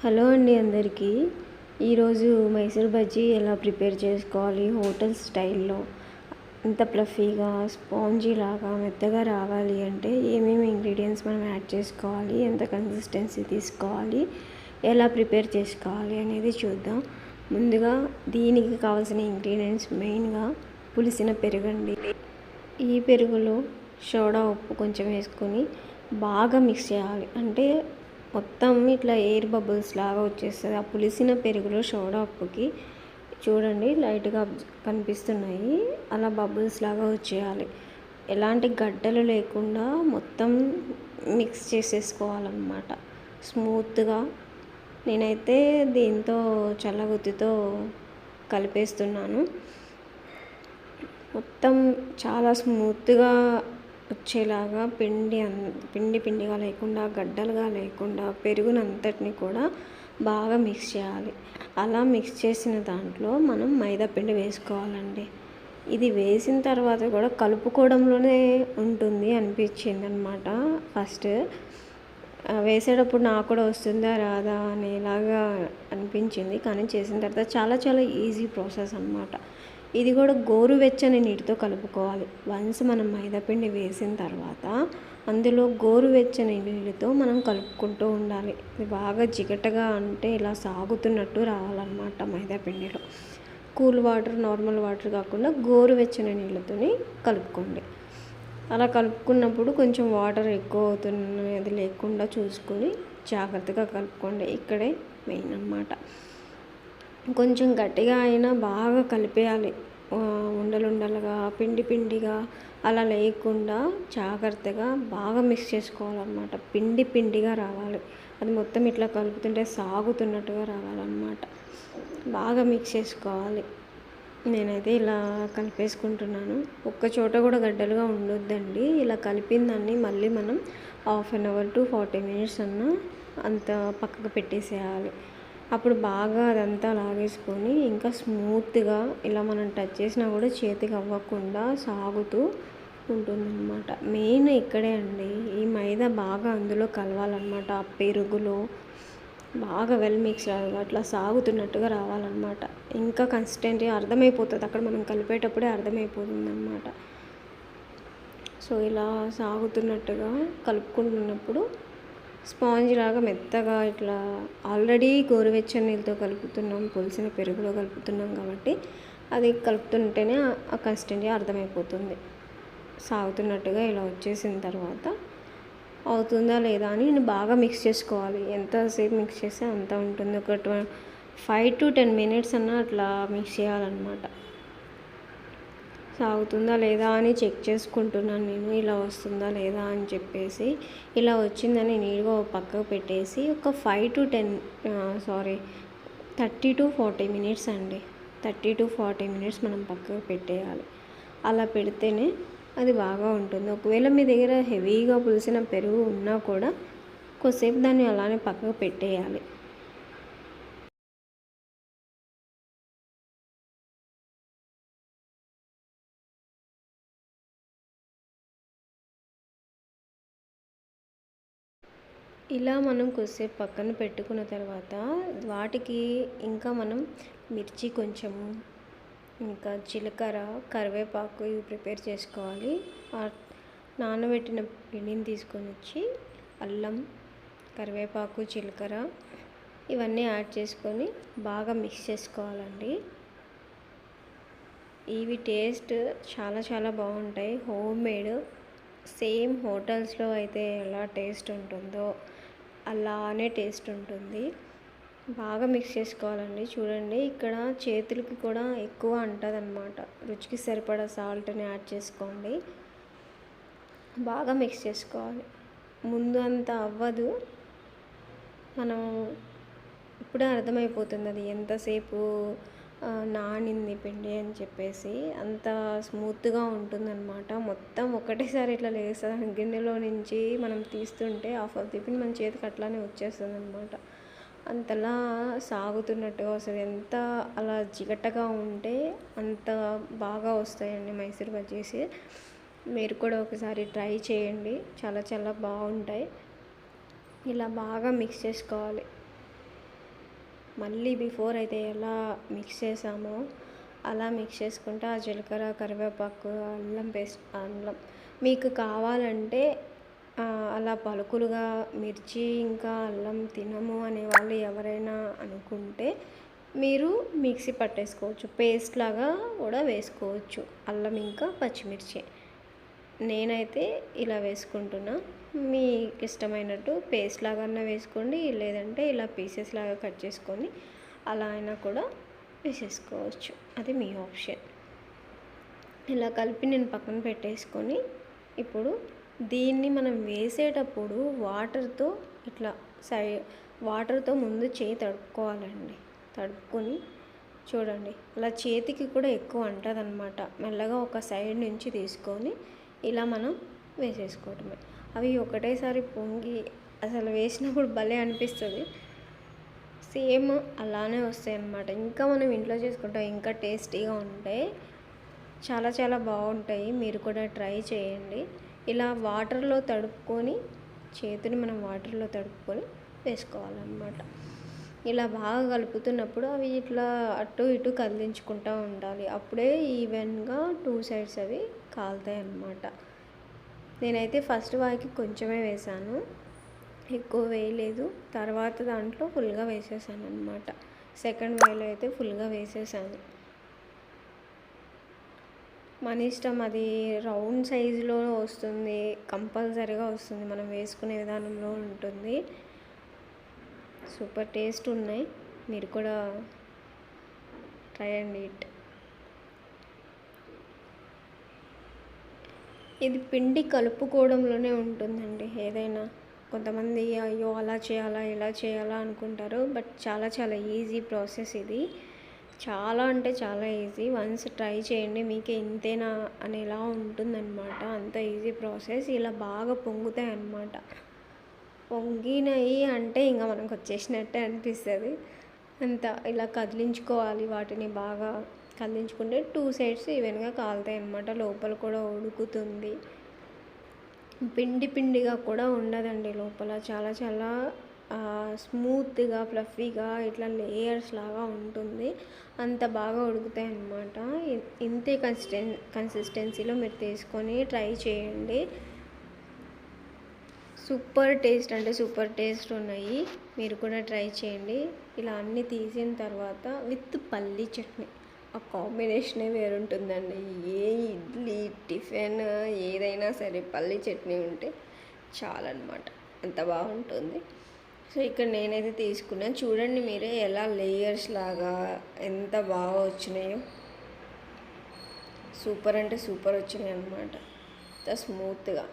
Hello అండి అందరికీ. ఈరోజు మైసూర్ బజ్జీ ఎలా ప్రిపేర్ చేసుకోవాలి? హోటల్ స్టైల్లో అంత ప్లఫీగా స్పాంజీ లాగా మెత్తగా రావాలి అంటే ఏమేమి ఇంగ్రీడియంట్స్ మనం యాడ్ చేసుకోవాలి? ఎంత కన్సిస్టెన్సీ తీసుకోవాలి? ఎలా ప్రిపేర్ చేసుకోవాలి అనేది చూద్దాం. ముందుగా దీనికి కావాల్సిన ఇంగ్రీడియంట్స్ మెయిన్గా పులిసిన పెరుగండి. ఈ పెరుగులో సోడా ఉప్పు కొంచెం వేసుకొని బాగా మిక్స్ చేయాలి. అంటే మొత్తం ఇట్లా ఎయిర్ బబుల్స్ లాగా వచ్చేస్తుంది. ఆ పులిసిన పెరుగులో సోడా ఉప్పుకి చూడండి లైట్గా కనిపిస్తున్నాయి. అలా బబుల్స్ లాగా వచ్చేయాలి. ఎలాంటి గడ్డలు లేకుండా మొత్తం మిక్స్ చేసేసుకోవాలన్నమాట. స్మూత్గా. నేనైతే దీంతో చల్లగుత్తితో కలిపేస్తున్నాను. మొత్తం చాలా స్మూత్గా వచ్చేలాగా పిండి అన్ పిండి పిండిగా లేకుండా గడ్డలుగా లేకుండా పెరుగునంతటిని కూడా బాగా మిక్స్ చేయాలి. అలా మిక్స్ చేసిన దాంట్లో మనం మైదా పిండి వేసుకోవాలండి. ఇది వేసిన తర్వాత కూడా కలుపుకోవడంలోనే ఉంటుంది అనిపించింది అనమాట ఫస్ట్ వేసేటప్పుడు నాకు కూడా వస్తుందా రాదా అనేలాగా అనిపించింది. కానీ చేసిన తర్వాత చాలా చాలా ఈజీ ప్రాసెస్ అనమాట ఇది కూడా గోరువెచ్చని నీటితో కలుపుకోవాలి. వన్స్ మనం మైదాపిండి వేసిన తర్వాత అందులో గోరువెచ్చని నీళ్ళతో మనం కలుపుకుంటూ ఉండాలి. ఇది బాగా జిగటగా అంటే ఇలా సాగుతున్నట్టు రావాలన్నమాట మైదాపిండిలో కూల్ వాటర్ నార్మల్ వాటర్ కాకుండా గోరువెచ్చని నీళ్ళతోని కలుపుకోండి. అలా కలుపుకున్నప్పుడు కొంచెం వాటర్ ఎక్కువ అవుతున్నది లేకుండా చూసుకొని జాగ్రత్తగా కలుపుకోండి. ఇక్కడే మెయిన్ అన్నమాట. కొంచెం గట్టిగా అయినా బాగా కలిపేయాలి. ఉండలుండలుగా పిండి పిండిగా అలా లేకుండా జాగ్రత్తగా బాగా మిక్స్ చేసుకోవాలన్నమాట. పిండి పిండిగా రావాలి. అది మొత్తం ఇట్లా కలుపుతుంటే సాగుతున్నట్టుగా రావాలన్నమాట. బాగా మిక్స్ చేసుకోవాలి. నేనైతే ఇలా కలిపేసుకుంటున్నాను. ఒక్క చోట కూడా గడ్డలుగా ఉండొద్దండి. ఇలా కలిపిన దాన్ని మళ్ళీ మనం half an hour to forty minutes అన్న అంత పక్కకు పెట్టేసేయాలి. అప్పుడు బాగా అదంతా లాగేసుకొని ఇంకా స్మూత్గా ఇలా మనం టచ్ చేసినా కూడా చేతికి అవ్వకుండా సాగుతూ ఉంటుందన్నమాట. మెయిన్ ఇక్కడే అండి. ఈ మైదా బాగా అందులో కలవాలన్నమాట. ఆ పెరుగులో బాగా వెల్ మిక్స్ అట్లా సాగుతున్నట్టుగా రావాలన్నమాట. ఇంకా కన్సిస్టెంట్గా అర్థమైపోతుంది. అక్కడ మనం కలిపేటప్పుడే అర్థమైపోతుంది అనమాట సో ఇలా సాగుతున్నట్టుగా కలుపుకుంటున్నప్పుడు స్పాంజ్ లాగా మెత్తగా ఇట్లా ఆల్రెడీ గోరువెచ్చని నీళ్ళతో కలుపుతున్నాం పులిసిన పెరుగులో కలుపుతున్నాం కాబట్టి అది కలుపుతుంటేనే ఆ కన్సిస్టెన్సీ అర్థమైపోతుంది. సాగుతున్నట్టుగా ఇలా వచ్చేసిన తర్వాత అవుతుందా లేదా అని నేను బాగా మిక్స్ చేసుకోవాలి. ఎంతసేపు మిక్స్ చేస్తే అంత ఉంటుంది. ఒక ఫైవ్ టు టెన్ మినిట్స్ అన్న అట్లా మిక్స్ చేయాలన్నమాట. సాగుతుందా లేదా అని చెక్ చేసుకుంటున్నాను నేను. ఇలా వస్తుందా లేదా అని చెప్పేసి ఇలా వచ్చిందని నీట్గా పక్కకు పెట్టేసి ఒక five to ten sorry thirty to forty minutes అండి. థర్టీ టు ఫార్టీ మినిట్స్ మనం పక్కకు పెట్టేయాలి. అలా పెడితేనే అది బాగా ఉంటుంది. ఒకవేళ మీ దగ్గర హెవీగా పులిసిన పెరుగు ఉన్నా కూడా కొద్దిసేపు దాన్ని అలానే పక్కకు పెట్టేయాలి. ఇలా మనం కొద్దిసేపు పక్కన పెట్టుకున్న తర్వాత వాటికి ఇంకా మనం మిర్చి కొంచెము ఇంకా జీలకర్ర కరివేపాకు ఇవి ప్రిపేర్ చేసుకోవాలి. నానబెట్టిన పిండిని తీసుకొని వచ్చి అల్లం కరివేపాకు జీలకర్ర ఇవన్నీ యాడ్ చేసుకొని బాగా మిక్స్ చేసుకోవాలండి. ఇవి టేస్ట్ చాలా చాలా బాగుంటాయి. హోమ్ మేడ్ సేమ్ హోటల్స్లో అయితే ఎలా టేస్ట్ ఉంటుందో అలానే టేస్ట్ ఉంటుంది. బాగా మిక్స్ చేసుకోవాలండి. చూడండి ఇక్కడ చేతులకి కూడా ఎక్కువ అంటుంది అనమాట రుచికి సరిపడా సాల్ట్ని యాడ్ చేసుకోండి. బాగా మిక్స్ చేసుకోవాలి. ముందు అంత అవ్వదు. మనం ఇప్పుడే అర్థమైపోతుంది అది ఎంతసేపు నానింది పిండి అని చెప్పేసి అంత స్మూత్గా ఉంటుందన్నమాట. మొత్తం ఒకటేసారి ఇట్లా లేస్తుంది. గిన్నెలో నుంచి మనం తీస్తుంటే హాఫ్ ఆఫ్ ది పిండి మన చేతికి అట్లానే వచ్చేస్తుంది అనమాట అంతలా సాగుతున్నట్టుగా వస్తుంది ఎంత అలా జిగటగా ఉంటే అంత బాగా వస్తాయండి మైసూర్ బజ్జీస్ మీరు కూడా ఒకసారి ట్రై చేయండి. చాలా చాలా బాగుంటాయి. ఇలా బాగా మిక్స్ చేసుకోవాలి. మళ్ళీ బిఫోర్ అయితే ఎలా మిక్స్ చేసామో అలా మిక్స్ చేసుకుంటే ఆ జీలకర్ర కరివేపాకు అల్లం పేస్ట్ అల్లం. మీకు కావాలంటే అలా పలుకులుగా మిర్చి ఇంకా అల్లం తినము అనే వాళ్ళు ఎవరైనా అనుకుంటే మీరు మిక్సీ పట్టేసుకోవచ్చు. పేస్ట్ లాగా కూడా వేసుకోవచ్చు. అల్లం ఇంకా పచ్చిమిర్చి. నేనైతే ఇలా వేసుకుంటున్నా. మీకు ఇష్టమైనట్టు పేస్ట్ లాగా వేసుకోండి లేదంటే ఇలా పీసెస్ లాగా కట్ చేసుకొని అలా అయినా కూడా వేసేసుకోవచ్చు. అది మీ ఆప్షన్ ఇలా కలిపి నేను పక్కన పెట్టేసుకొని ఇప్పుడు దీన్ని మనం వేసేటప్పుడు వాటర్తో ఇట్లా సై వాటర్తో ముందు చేయి తడుపుకోవాలండి. తడుపుకొని చూడండి. అలా చేతికి కూడా ఎక్కువ అంటుంది అనమాట మెల్లగా ఒక సైడ్ నుంచి తీసుకొని ఇలా మనం వేసేసుకోవటమే. అవి ఒకటేసారి పొంగి అసలు వేసినప్పుడు భలే అనిపిస్తుంది. సేమ్ అలానే వస్తాయి అన్నమాట ఇంకా మనం ఇంట్లో చేసుకుంటాం ఇంకా టేస్టీగా ఉంటాయి చాలా చాలా బాగుంటాయి. మీరు కూడా ట్రై చేయండి. ఇలా వాటర్లో తడుపుకొని చేతిని మనం వాటర్లో తడుపుకొని వేసుకోవాలన్నమాట. ఇలా బాగా కలుపుతున్నప్పుడు అవి ఇట్లా అటు ఇటు కదిలించుకుంటూ ఉండాలి. అప్పుడే ఈవెన్గా టూ సైడ్స్ అవి కాలుతాయి అన్నమాట. నేనైతే ఫస్ట్ వాయికి కొంచెమే వేసాను ఎక్కువ వేయలేదు. తర్వాత దాంట్లో ఫుల్గా వేసేసాను అనమాట సెకండ్ వేలో అయితే ఫుల్గా వేసేసాను. మన ఇష్టం అది రౌండ్ సైజులో వస్తుంది కంపల్సరీగా వస్తుంది. మనం వేసుకునే విధానంలో ఉంటుంది. సూపర్ టేస్ట్ ఉన్నాయి. మీరు కూడా ట్రై అండ్ ఇట్. ఇది పిండి కలుపుకోవడంలోనే ఉంటుందండి. ఏదైనా కొంతమంది అయ్యో అలా చేయాలా ఇలా చేయాలా అనుకుంటారు. బట్ చాలా చాలా ఈజీ ప్రాసెస్ ఇది. చాలా అంటే చాలా ఈజీ. వన్స్ ట్రై చేయండి. మీకు ఇంతేనా అనేలా ఉంటుందన్నమాట. అంత ఈజీ ప్రాసెస్. ఇలా బాగా పొంగుతాయి అన్నమాట పొంగినాయి అంటే ఇంకా మనకు వచ్చేసినట్టే అనిపిస్తుంది. అంత ఇలా కదిలించుకోవాలి వాటిని బాగా కదిలించుకుంటే టూ సైడ్స్ ఈవెన్గా కాలుతాయి అన్నమాట. లోపల కూడా ఉడుకుతుంది. పిండి పిండిగా కూడా ఉండదండి లోపల. చాలా చాలా స్మూత్గా ఫ్లఫీగా ఇట్లా లేయర్స్ లాగా ఉంటుంది. అంత బాగా ఉడుకుతాయి అన్నమాట. ఇంతే కన్సిస్టెన్ కన్సిస్టెన్సీలో మీరు తీసుకొని ట్రై చేయండి. సూపర్ టేస్ట్ అంటే సూపర్ టేస్ట్ ఉన్నాయి. మీరు కూడా ట్రై చేయండి. ఇలా అన్నీ తీసిన తర్వాత విత్ పల్లీ చట్నీ. ఆ కాంబినేషనే వేరుంటుందండి. ఏ ఇడ్లీ టిఫిన్ ఏదైనా సరే పల్లీ చట్నీ ఉంటే చాలన్నమాట. అంత బాగుంటుంది. సో ఇక్కడ నేనైతే తీసుకున్నాను చూడండి మీరే ఎలా లేయర్స్ లాగా ఎంత బాగా వచ్చినాయో. సూపర్ అంటే సూపర్ వచ్చినాయి అనమాట స్మూత్గా.